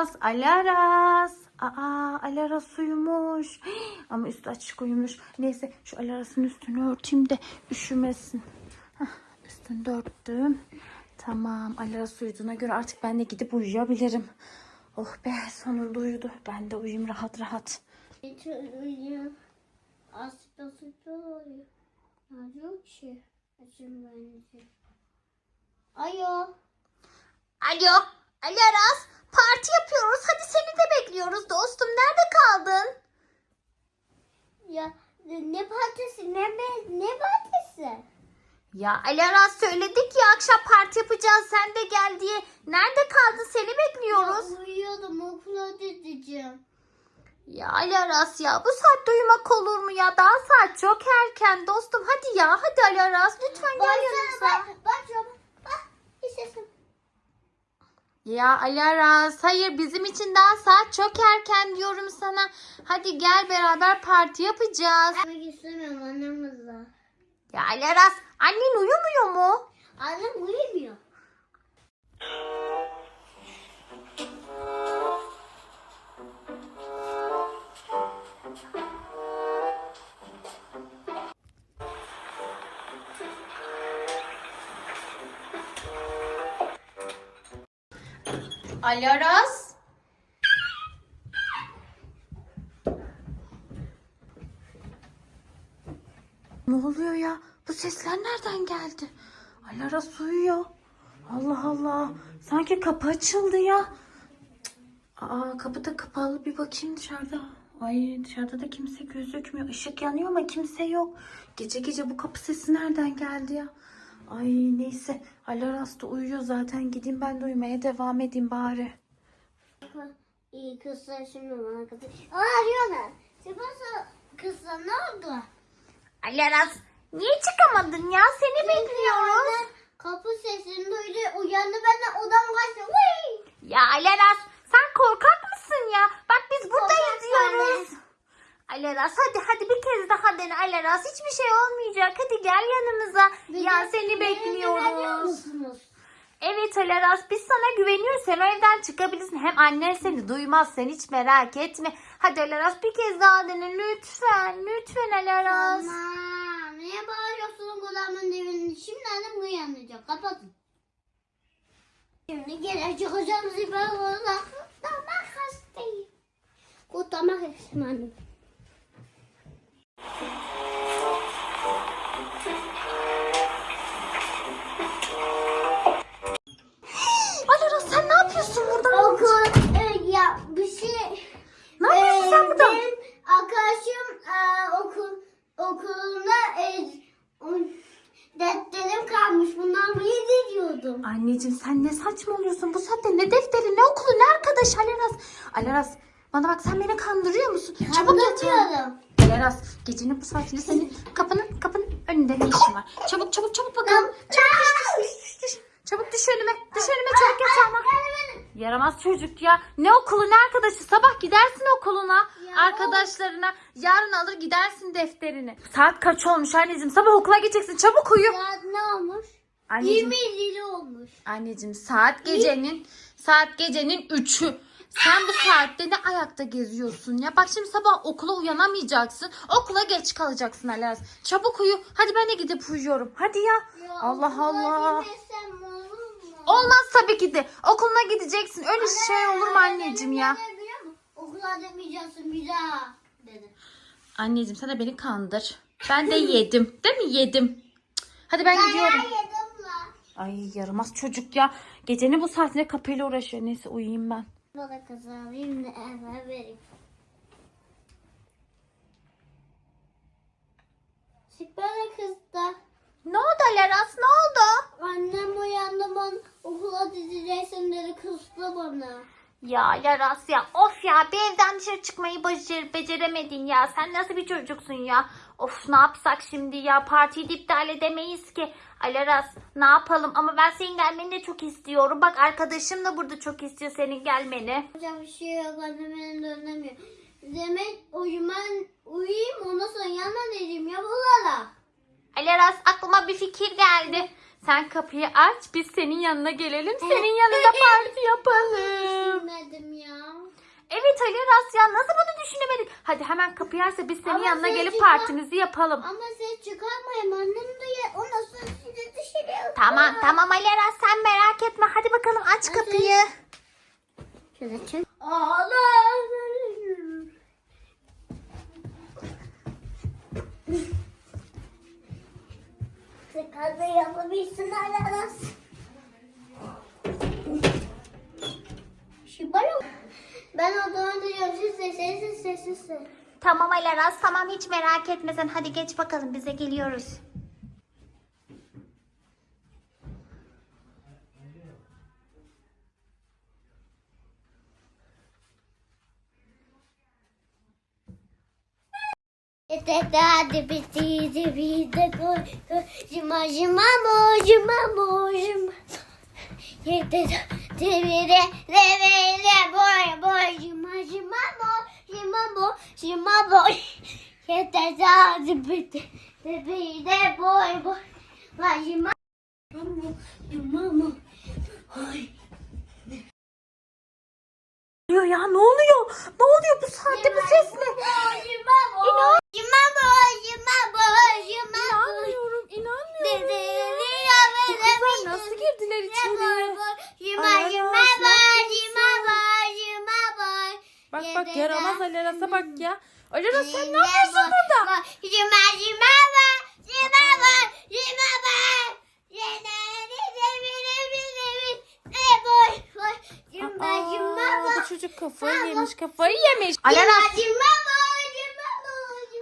Alaras, Alaras. Aa, Alaras uyumuş. Hii, Ama üstü açık uyumuş. Neyse şu Alaras'ın üstünü örteyim de üşümesin. Hah, üstünü de örttüm. Tamam, Alaras uyuduğuna göre artık ben de gidip uyuyabilirim. Oh be, sonunda uyudu. Ben de uyuyayım rahat rahat. Hiç uyuyor. Aslında oluyor. Ne yok ki? Bence. Alo. Alo, Alaras. Parti yapıyoruz. Hadi seni de bekliyoruz dostum. Nerede kaldın? Ya ne partisi ne ne, partisi? Ya Alaras söyledik ya akşam parti yapacağız sen de gel diye. Nerede kaldın seni bekliyoruz. Ya, uyuyordum okula gideceğim. Ya Alaras ya bu saatte uyumak olur mu ya? Daha saat çok erken dostum. Hadi ya hadi Alaras lütfen gel yanımıza. Bak bak şuna bak. İstesin. Ya Alaras hayır bizim için daha saat çok erken diyorum sana. Hadi gel beraber parti yapacağız. Gitmek istemiyorum annemizle. Ya Alaras annen uyumuyor mu? Annem uyumuyor. Alaras. Ne oluyor ya? Bu sesler nereden geldi? Alaras uyuyor. Allah Allah. Sanki kapı açıldı ya. Aa kapı da kapalı. Bir bakayım dışarıda. Ay dışarıda da kimse gözükmüyor. Işık yanıyor ama kimse yok. Gece gece bu kapı sesi nereden geldi ya? Ay neyse. Alaras da uyuyor zaten. Gideyim ben de uyumaya devam edeyim bari. İyi kızlar şimdi bana kızı. Aa arıyorlar. Sefer kızlar ne oldu? Alaras niye çıkamadın ya? Seni bekliyoruz. Kapı sesini duydu uyandı ben de odam kaçtı. Vıy! Ya Alaras sen korkak mısın ya? Bak biz buradayız Korkak diyoruz. Alaras hadi hadi bir kez daha dene Alaras. Hiçbir şey olmayacak. Hadi gel yanımıza. ya Beni- seni bekliyoruz. Evet Alaras biz sana güveniyoruz. Sen evden çıkabilirsin. Hem annen seni duymaz. Sen hiç merak etme. Hadi Alaras bir kez daha dene lütfen. Lütfen Alaras. Aman niye bağırıyorsun kulağımın dibinde? Şimdi annem uyanacak. Kapatın. Şimdi gene çıkacağım orada. Damak hastayım. Kutlamak istedim annem. Saçmalıyorsun? Bu saatte ne defteri, ne okulu, ne arkadaş Alaras? Alaras bana bak sen beni kandırıyor musun? Çabuk yat. ya. Alaras gecenin bu saatinde senin kapının kapının önünde ne işin var? Çabuk çabuk çabuk bakalım. Çabuk düş düş düş düş. Çabuk düş önüme. Düş önüme çabuk yatağıma. Yaramaz çocuk ya. Ne okulu ne arkadaşı? Sabah gidersin okuluna. Ya. Arkadaşlarına. Yarın alır gidersin defterini. Saat kaç olmuş anneciğim? Sabah okula gideceksin. Çabuk uyu. Ya ne olmuş? Anneciğim. 20 lira olmuş. Anneciğim saat gecenin saat gecenin 3'ü. Sen bu saatte ne ayakta geziyorsun ya? Bak şimdi sabah okula uyanamayacaksın. Okula geç kalacaksın Alas. Çabuk uyu. Hadi ben de gidip uyuyorum. Hadi ya. Ya Allah Allah. gitmesem olur mu? Olmaz tabii ki de. Okuluna gideceksin. Öyle şey olur mu anneciğim ya? Annem ne biliyor musun? Okula gitmeyeceksin bir daha dedi. Anneciğim sen de beni kandır. Ben de yedim. Değil mi? Yedim. Cık. Hadi ben gidiyorum. Yedim. Ay yaramaz çocuk ya. Gecenin bu saatinde kapıyla uğraşıyor. Neyse uyuyayım ben. Bana kazanayım da eve vereyim. Süper kızdı. Ne oldu Alaras? Ne oldu? Annem uyandı bana okula gideceksin dedi kızdı bana. Ya Yaras ya of ya bir evden dışarı çıkmayı becer beceremedin ya. Sen nasıl bir çocuksun ya? Of ne yapsak şimdi ya partiyi de iptal edemeyiz ki. Alaras ne yapalım ama ben senin gelmeni de çok istiyorum. Bak arkadaşım da burada çok istiyor senin gelmeni. Yapacak bir şey yok annem beni dönemiyor. Demek uyuman uyuyayım ondan sonra yana dedim ya bulala. Alaras aklıma bir fikir geldi. Sen kapıyı aç biz senin yanına gelelim. Senin yanında parti yapalım. Bilmedim ya. Evet Ali Aras ya nasıl bunu düşünemedik? Hadi hemen kapıyı açsa biz senin Ama yanına sen gelip çıkar- partimizi yapalım. Ama ses çıkarmayayım annem duyuyor. Ondan sonra sizi dışarı Tamam tamam Ali Aras sen merak etme. Hadi bakalım aç kapıyı. Şöyle çek. Ağlar. Sıkarda yapabilsin araras. Şu bana Ben odama diyorum siz de sessiz sessiz. Tamam Ali Aras tamam hiç merak etme sen. Hadi geç bakalım bize geliyoruz. Bitti koy koy Jima jima mo jima mo jima Yete devire devire boy boy Jima jima mo jima mo jima boy Yete hadi bitti devire boy boy Vay jima mo jima mo Bak bak yaramaz Ali Aras'a bak ya. Ali Aras sen ne yapıyorsun burada? Aa, bu çocuk kafayı yemiş kafayı yemiş. Ali Aras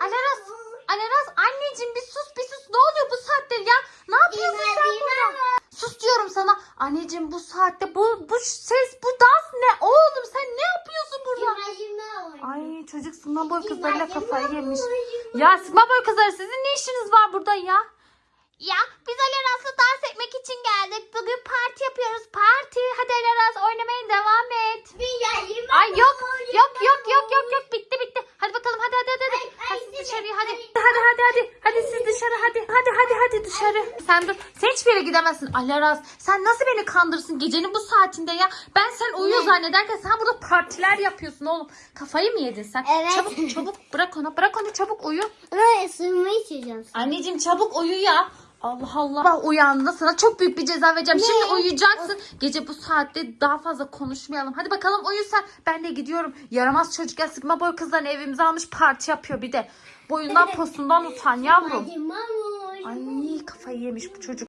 Alaras, Alaras anneciğim bir sus bir sus. Ne oluyor bu saatte ya? Ne yapıyorsun sen burada? Sus diyorum sana. Anneciğim bu saatte bu bu ses bu dans ne? Oğlum sen ne yapıyorsun burada? Ay çocuk sıma boy kızlarıyla kafayı yemiş. Ya sıma boy kızları sizin ne işiniz var burada ya? Ya biz Alaras'la dans etmek için geldik. Bugün parti yapıyoruz. Parti. Hadi Alaras oynamaya devam et. Ay yok yok yok yok yok yok bitti bitti. Hadi bakalım hadi hadi hadi. hadi. Hadi siz dışarıya hadi. Hadi hadi hadi. Hadi siz dışarı hadi. Hadi dışarı. Sen dur. Sen hiçbir yere gidemezsin. Alaraz sen nasıl beni kandırırsın gecenin bu saatinde ya? Ben sen uyuyor zannederken sen burada partiler yapıyorsun oğlum. Kafayı mı yedin sen? Evet. Çabuk çabuk bırak onu. Bırak onu çabuk uyu. Sığınma içeceğim. Anneciğim çabuk uyu ya. Allah Allah. Bak uyandın sana çok büyük bir ceza vereceğim. Şimdi uyuyacaksın. Gece bu saatte daha fazla konuşmayalım. Hadi bakalım uyu sen. Ben de gidiyorum. Yaramaz çocuk ya sıkma boy kızların evimize almış parti yapıyor bir de. Boyundan posundan utan yavrum. Ay kafayı yemiş bu çocuk.